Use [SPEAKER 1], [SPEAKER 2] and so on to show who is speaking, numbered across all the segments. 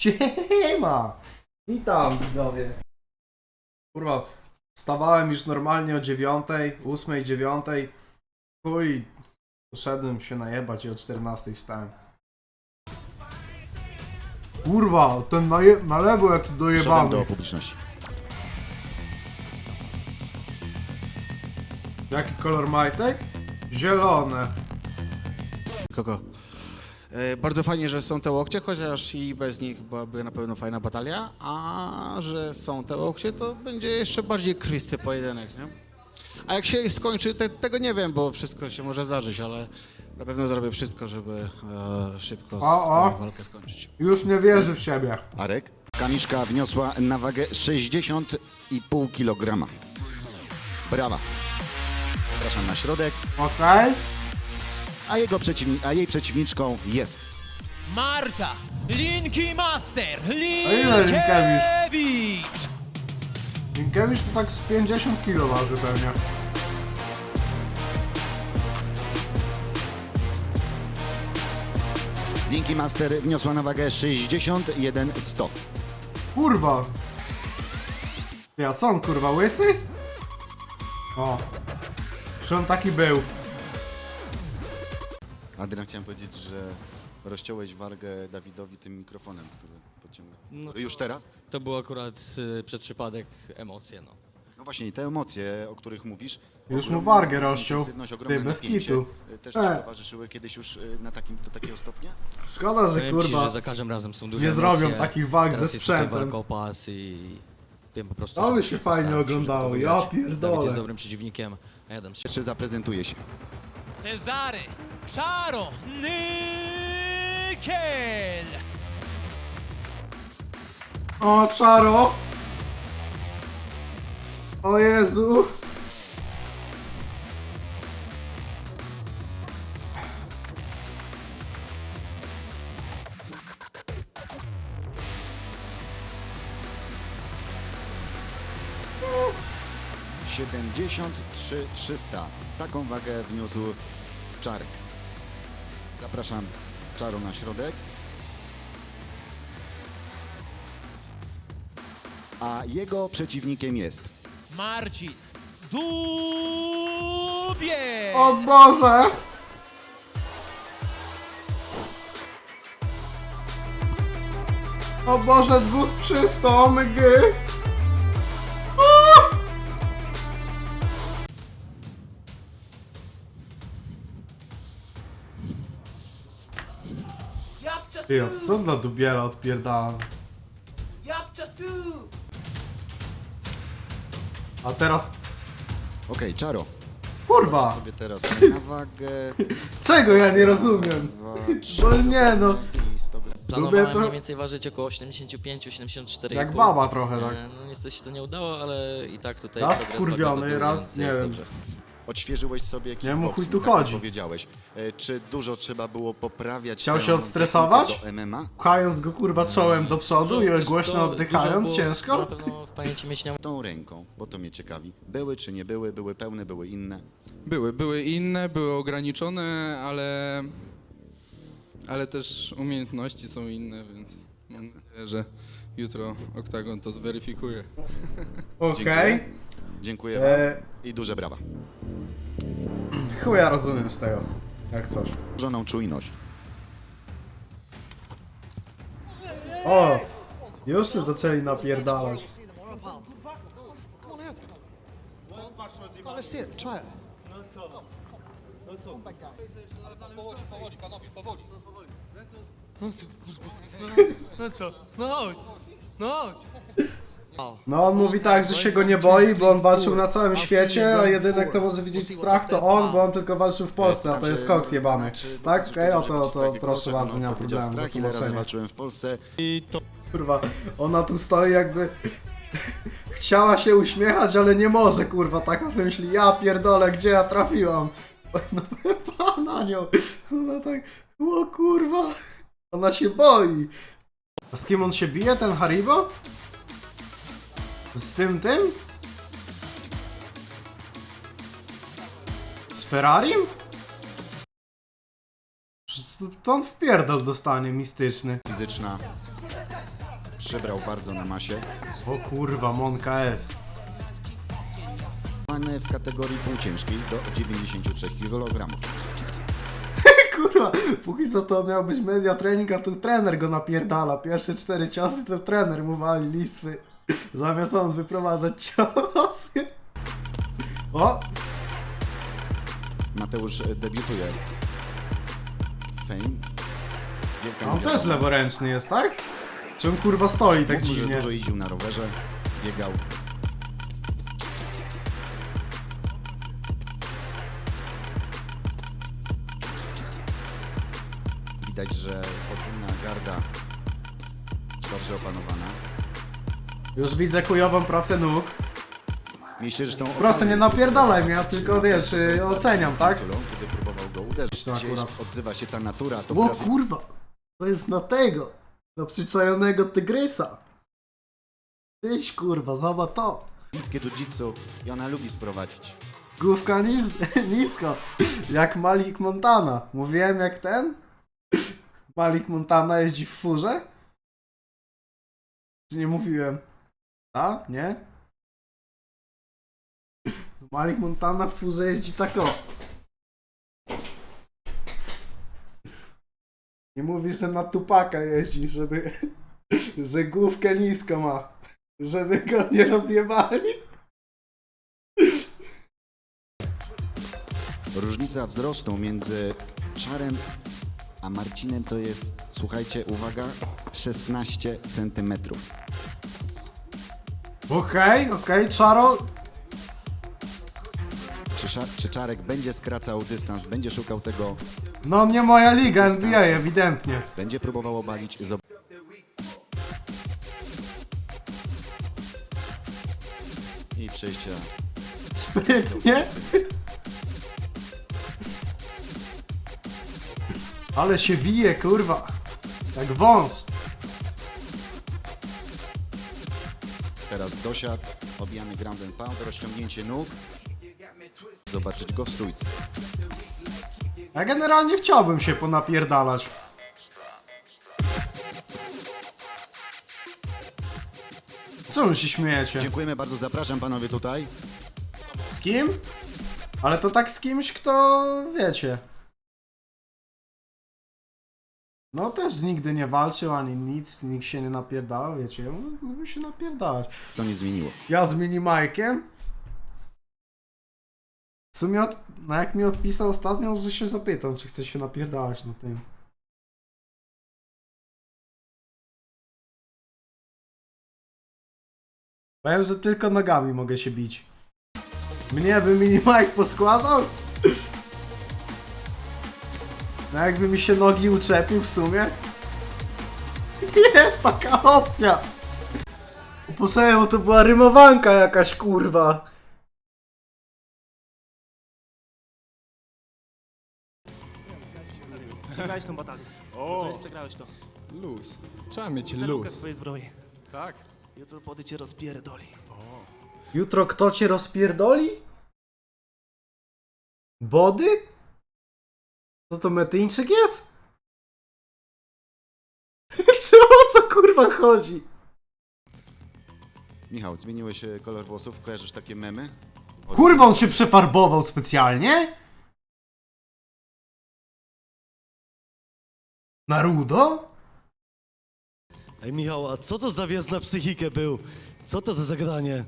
[SPEAKER 1] Siema! Witam widzowie. Kurwa, wstawałem już normalnie o dziewiątej, ósmej, dziewiątej. Chuj, poszedłem się najebać i o 14 wstałem. Kurwa, ten naje- na lewo jaki
[SPEAKER 2] Przodem
[SPEAKER 1] dojebany.
[SPEAKER 2] do publiczności.
[SPEAKER 1] Jaki kolor majtek? Zielone.
[SPEAKER 2] Kogo? E, bardzo fajnie, że są te łokcie, chociaż i bez nich byłaby na pewno fajna batalia, a że są te łokcie, to będzie jeszcze bardziej krwisty pojedynek, nie? A jak się skończy, te, tego nie wiem, bo wszystko się może zdarzyć, ale na pewno zrobię wszystko, żeby e, szybko
[SPEAKER 1] O, o.
[SPEAKER 2] walkę skończyć.
[SPEAKER 1] Już nie wierzy w siebie.
[SPEAKER 2] Arek? Kamiszka wniosła na wagę 60,5 kg. Brawa. Zapraszam na środek,
[SPEAKER 1] Okej?
[SPEAKER 2] A, jego przeciwni- a jej przeciwniczką jest
[SPEAKER 3] Marta Linki Master
[SPEAKER 1] ile Linkiewicz?
[SPEAKER 3] Linkiewicz
[SPEAKER 1] Linkiewicz to tak z 50 kg waży pewnie.
[SPEAKER 2] Linki Master wniosła na wagę 61,100.
[SPEAKER 1] Kurwa! Ja co on kurwa łysy? O. Czy on taki był?
[SPEAKER 2] Adrian, chciałem powiedzieć, że rozciąłeś wargę Dawidowi tym mikrofonem, który podciąga.
[SPEAKER 4] No.
[SPEAKER 2] Już teraz?
[SPEAKER 4] To był akurat y, przez przypadek emocje, no.
[SPEAKER 2] No właśnie, i te emocje, o których mówisz.
[SPEAKER 1] Już mu
[SPEAKER 2] ogromna
[SPEAKER 1] wargę rozciął.
[SPEAKER 2] intensywność,
[SPEAKER 1] Ty, bez
[SPEAKER 2] napięcie,
[SPEAKER 1] kitu.
[SPEAKER 2] y, Też
[SPEAKER 1] E.
[SPEAKER 2] ci towarzyszyły kiedyś już y, na takim, do takiego stopnia?
[SPEAKER 1] Szkoda, że
[SPEAKER 4] Powiem ci,
[SPEAKER 1] kurwa
[SPEAKER 4] że za każdym razem są duże
[SPEAKER 1] nie
[SPEAKER 4] emocje.
[SPEAKER 1] zrobią takich walk
[SPEAKER 4] Teraz
[SPEAKER 1] ze
[SPEAKER 4] jest tutaj
[SPEAKER 1] sprzętem.
[SPEAKER 4] walka o pas i wiem po prostu,
[SPEAKER 1] To
[SPEAKER 4] że
[SPEAKER 1] by
[SPEAKER 4] muszę
[SPEAKER 1] się
[SPEAKER 4] postaram
[SPEAKER 1] fajnie
[SPEAKER 4] żeby
[SPEAKER 1] oglądało, ja
[SPEAKER 4] wygrać.
[SPEAKER 1] pierdolę.
[SPEAKER 4] Dawid jest dobrym przeciwnikiem, a ja dam się.
[SPEAKER 2] Jeszcze zaprezentuje się.
[SPEAKER 3] Cezary Czaro Nykiel
[SPEAKER 1] O, czaro! O Jezu!
[SPEAKER 2] Siedemdziesiąt trzy trzysta. Taką wagę wniósł Czarek. Zapraszam Czaru na środek. A jego przeciwnikiem jest
[SPEAKER 3] Marcin Dubiel
[SPEAKER 1] O Boże! O Boże, dwóch!
[SPEAKER 3] Japcza
[SPEAKER 1] Ty, a co dla Dubiela odpierdalam?
[SPEAKER 3] Japcza su
[SPEAKER 1] A teraz...
[SPEAKER 2] Okej, Czaro.
[SPEAKER 1] Kurwa!
[SPEAKER 2] sobie teraz na wagę.
[SPEAKER 1] Czego ja nie rozumiem?
[SPEAKER 2] Dwa, trzy,
[SPEAKER 1] Bo nie no.
[SPEAKER 2] i 100 gram.
[SPEAKER 4] Planowałem
[SPEAKER 1] Lubię to-
[SPEAKER 4] mniej więcej ważyć około 75-74,5.
[SPEAKER 1] Jak baba trochę, tak.
[SPEAKER 4] E, No niestety się to nie udało, ale i tak tutaj
[SPEAKER 1] Raz
[SPEAKER 4] progres
[SPEAKER 1] wkurwiony,
[SPEAKER 4] był,
[SPEAKER 1] raz nie wiem.
[SPEAKER 4] dobrze.
[SPEAKER 2] Odświeżyłeś sobie
[SPEAKER 1] Nie wiem, o chuj
[SPEAKER 2] kickboxing,
[SPEAKER 1] tu
[SPEAKER 2] tak
[SPEAKER 1] chodzi.
[SPEAKER 2] powiedziałeś. E, Czy dużo trzeba było poprawiać
[SPEAKER 1] Chciał
[SPEAKER 2] tę
[SPEAKER 1] się odstresować?
[SPEAKER 2] technikę do MMA?
[SPEAKER 1] Pchając go kurwa czołem do przodu i
[SPEAKER 4] Wiesz co,
[SPEAKER 1] głośno
[SPEAKER 4] dużo
[SPEAKER 1] oddychając,
[SPEAKER 4] było- Na
[SPEAKER 1] ciężko?
[SPEAKER 4] pewno w pamięci mieć nie
[SPEAKER 2] Tą ręką, bo to mnie ciekawi. Były czy nie były, były pełne, były inne.
[SPEAKER 5] Były, były inne, były ograniczone, ale, ale też umiejętności są inne, więc mam nadzieję, że jutro Oktagon to zweryfikuje.
[SPEAKER 1] Okej.
[SPEAKER 2] Dziękuję wam
[SPEAKER 1] E,
[SPEAKER 2] i duże brawa.
[SPEAKER 1] chuja rozumiem z tego. Jak coś.
[SPEAKER 2] Żoną czujność.
[SPEAKER 1] O! Już się zaczęli napierdalać.
[SPEAKER 6] Let's see it. Try it. No, no.
[SPEAKER 1] No on mówi tak, że się go nie boi, bo on walczył na całym świecie, a jedyny kto może widzieć strach to on, bo on tylko walczył w Polsce, a to jest koks jebany. Tak? Okej, o to, to proszę bardzo, nie ma problemu za
[SPEAKER 2] ile razy
[SPEAKER 1] tłumaczenie.
[SPEAKER 2] walczyłem w Polsce.
[SPEAKER 1] Kurwa, ona tu stoi jakby... Chciała się uśmiechać, ale nie może, kurwa, taka sobie myśli, ja pierdolę, gdzie ja trafiłam? No pan na nią. Ona tak, o kurwa, ona się boi. A z kim on się bije, ten Haribo? Z tym, tym? Z Ferrarim? To to on wpierdol dostanie mistyczny.
[SPEAKER 2] Fizyczna. przybrał bardzo na masie.
[SPEAKER 1] O kurwa, Monka S.
[SPEAKER 2] W kategorii półciężkiej do 93 kg.
[SPEAKER 1] Kurwa, póki co to miał być media trening, a tu trener go napierdala. Pierwsze cztery ciosy to trener mu wali listwy. Zamiast on wyprowadzać ciosy. O!
[SPEAKER 2] Mateusz e, debiutuje Fame. Wielka
[SPEAKER 1] on też leworęczny jest, tak? Czy on kurwa stoi tak
[SPEAKER 2] Mówmy, że
[SPEAKER 1] dziwnie?
[SPEAKER 2] dużo jeździł na rowerze, biegał. Widać, że podwójna garda dobrze opanowana.
[SPEAKER 1] Już widzę chujową pracę nóg.
[SPEAKER 2] Mieliście zresztą
[SPEAKER 1] Proszę, nie napierdalaj mnie, ja tylko, wiesz, y, oceniam, tak?
[SPEAKER 2] Kiedy próbował go uderzyć.
[SPEAKER 1] To
[SPEAKER 2] Gdzieś
[SPEAKER 1] akurat.
[SPEAKER 2] odzywa się ta natura, to
[SPEAKER 1] O kurwa! To jest na tego! Na przyczajonego tygrysa! Tyś kurwa, zobacz to!
[SPEAKER 2] Chińskie jiu-jitsu i ona lubi sprowadzić.
[SPEAKER 1] Główka nis nisko. Jak Malik Montana. Mówiłem jak ten? Malik Montana jeździ w furze? Czy nie mówiłem? A? Nie? Malik Montana w furze jeździ tak o. Nie mówisz, że na Tupaka jeździ, żeby... że główkę nisko ma. Żeby go nie rozjebali.
[SPEAKER 2] Różnica wzrostu między Czarem a Marcinem to jest, słuchajcie, uwaga, 16 centymetrów.
[SPEAKER 1] Okej, okej, Czaro.
[SPEAKER 2] Czy, Sza- czy Czarek będzie skracał dystans, będzie szukał tego,
[SPEAKER 1] No nie moja liga NBA, ewidentnie.
[SPEAKER 2] będzie próbował obalić. Zob- I przejścia.
[SPEAKER 1] Sprytnie. Ale się wije, kurwa. Jak wąs.
[SPEAKER 2] Teraz dosiad, obijany ground and pound, rozciągnięcie nóg. Zobaczyć go w stójce.
[SPEAKER 1] Ja generalnie chciałbym się ponapierdalać. Czemu się śmiejecie?
[SPEAKER 2] Dziękujemy bardzo, zapraszam panowie tutaj.
[SPEAKER 1] Z kim? Ale to tak z kimś, kto wiecie. No też nigdy nie walczył ani nic, nikt się nie napierdalał, wiecie. Ja Mógłbym się napierdalać.
[SPEAKER 2] To nie zmieniło.
[SPEAKER 1] Ja z minimajkiem? W sumie, od... no jak mi odpisał ostatnio, że się zapytam, czy chce się napierdalać na tym. Powiem, że tylko nogami mogę się bić. Mnie by minimajk poskładał? No jakby mi się nogi uczepił w sumie? Jest taka opcja! Bo to była rymowanka jakaś kurwa.
[SPEAKER 7] Przegrałeś tą batalię. O! Przegrałeś to.
[SPEAKER 5] Luz. Trzeba mieć
[SPEAKER 7] Lukę
[SPEAKER 5] luz.
[SPEAKER 7] swojej zbroi.
[SPEAKER 5] Tak.
[SPEAKER 7] Jutro pody cię rozpierdoli.
[SPEAKER 1] Jutro kto cię rozpierdoli? Body? Co to metyńczyk jest? Czy o co kurwa chodzi?
[SPEAKER 2] Michał, zmieniłeś e, kolor włosów, kojarzysz takie memy?
[SPEAKER 1] Kurwa on się przefarbował specjalnie? Na rudo?
[SPEAKER 8] Ej Michał, a co to za wjazd na psychikę był? Co to za zagranie?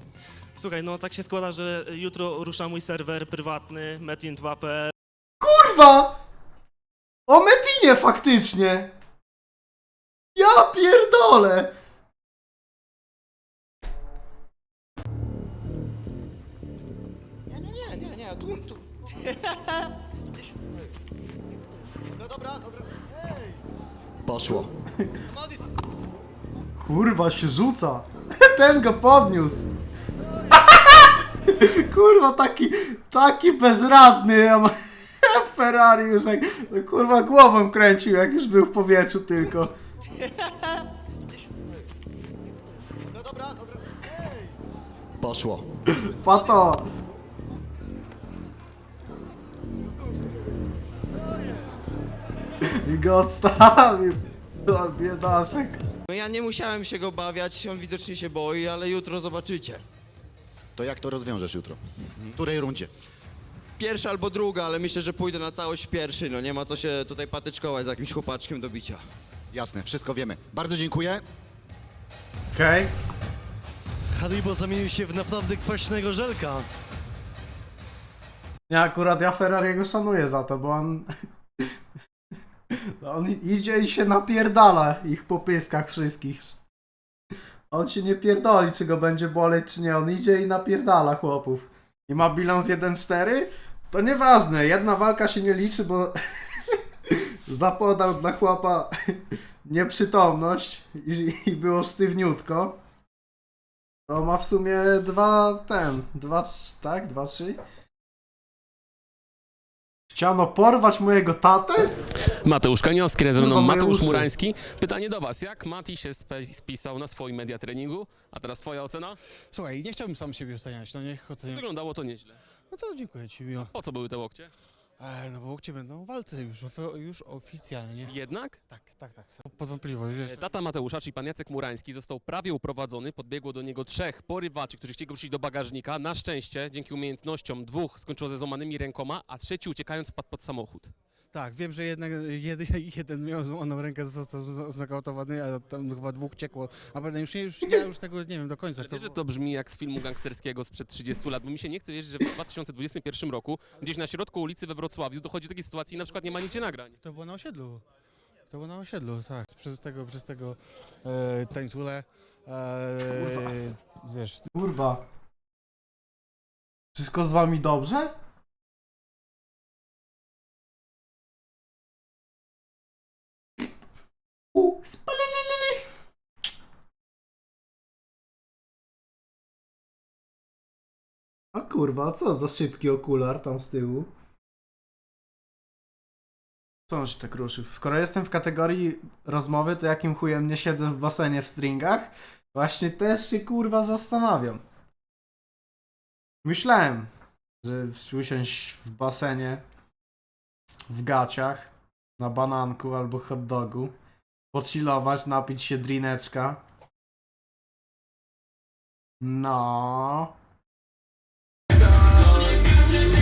[SPEAKER 7] Słuchaj, no tak się składa, że jutro rusza mój serwer prywatny, metin2.pl.
[SPEAKER 1] Kurwa! O Metinie faktycznie! Ja pierdolę!
[SPEAKER 2] Poszło.
[SPEAKER 1] Kurwa się rzuca. Ten go podniósł. Kurwa taki, taki bezradny. a ma- Ferrari już jak, kurwa głową kręcił jak już był w powietrzu tylko.
[SPEAKER 2] Poszło.
[SPEAKER 1] Pato. I go odstawił. O, biedaszek.
[SPEAKER 9] No ja nie musiałem się go obawiać, on widocznie się boi, ale jutro zobaczycie.
[SPEAKER 10] To jak to rozwiążesz jutro? W której rundzie?
[SPEAKER 9] Pierwsza albo druga, ale myślę, że pójdę na całość w pierwszy, no nie ma co się tutaj patyczkować z jakimś chłopaczkiem do bicia.
[SPEAKER 10] Jasne, wszystko wiemy. Bardzo dziękuję.
[SPEAKER 1] Okej.
[SPEAKER 8] Haribo zamienił się w naprawdę kwaśnego żelka.
[SPEAKER 1] Ja akurat ja Ferrariego szanuję za to, bo on... On idzie i się napierdala ich po pyskach wszystkich. On się nie pierdoli, czy go będzie boleć, czy nie. On idzie i napierdala chłopów. I ma bilans 1-4? To nieważne, jedna walka się nie liczy, bo zapodał dla chłopa nieprzytomność i, i było sztywniutko. To ma w sumie dwa, ten, dwa, tak, dwa, trzy? Chciano porwać mojego tatę?
[SPEAKER 11] Mateusz Kaniowski, razem ze mną
[SPEAKER 1] Kurwa, moje
[SPEAKER 11] Mateusz
[SPEAKER 1] uszy.
[SPEAKER 11] Murański. Pytanie do Was, jak Mati się spe- spisał na swoim media treningu? A teraz Twoja ocena?
[SPEAKER 6] Słuchaj, nie chciałbym sam siebie oceniać, no niech ocenię.
[SPEAKER 11] Wyglądało to nieźle.
[SPEAKER 6] No to dziękuję ci, miło.
[SPEAKER 11] Po co były te łokcie?
[SPEAKER 6] Ej, no bo łokcie będą w walce już, ofe- już oficjalnie.
[SPEAKER 11] Jednak?
[SPEAKER 6] Tak, tak, tak, pod wątpliwość, wiesz.
[SPEAKER 11] E, Tata Mateusza, czyli pan Jacek Murański, został prawie uprowadzony. Podbiegło do niego trzech porywaczy, którzy chcieli go wrzucić do bagażnika. Na szczęście, dzięki umiejętnościom dwóch skończyło ze złamanymi rękoma, a trzeci uciekając wpadł pod samochód.
[SPEAKER 6] Tak, wiem, że jednak jeden, jeden miał złamaną rękę, został znokautowany, a tam chyba dwóch ciekło. A potem już, nie, już, ja już tego nie wiem do końca.
[SPEAKER 11] Ale
[SPEAKER 6] kto
[SPEAKER 11] wiesz, że to brzmi jak z filmu gangsterskiego sprzed 30 lat, bo mi się nie chce wierzyć, że w 2021 roku gdzieś na środku ulicy we Wrocławiu dochodzi do takiej sytuacji i na przykład nie ma nigdzie nagrań.
[SPEAKER 6] To było na osiedlu. To było na osiedlu, tak. Przez tego, przez tego e, tańcule. E, wiesz,
[SPEAKER 1] Kurwa. Wszystko z wami dobrze? A kurwa, co za szybki okular tam z tyłu? Co on się tak ruszył? Skoro jestem w kategorii rozmowy, to jakim chujem nie siedzę w basenie w stringach? Właśnie też się kurwa zastanawiam. Myślałem, że usiąść w basenie, w gaciach, na bananku albo hot dogu, pochillować, napić się drineczka. No, Thank you.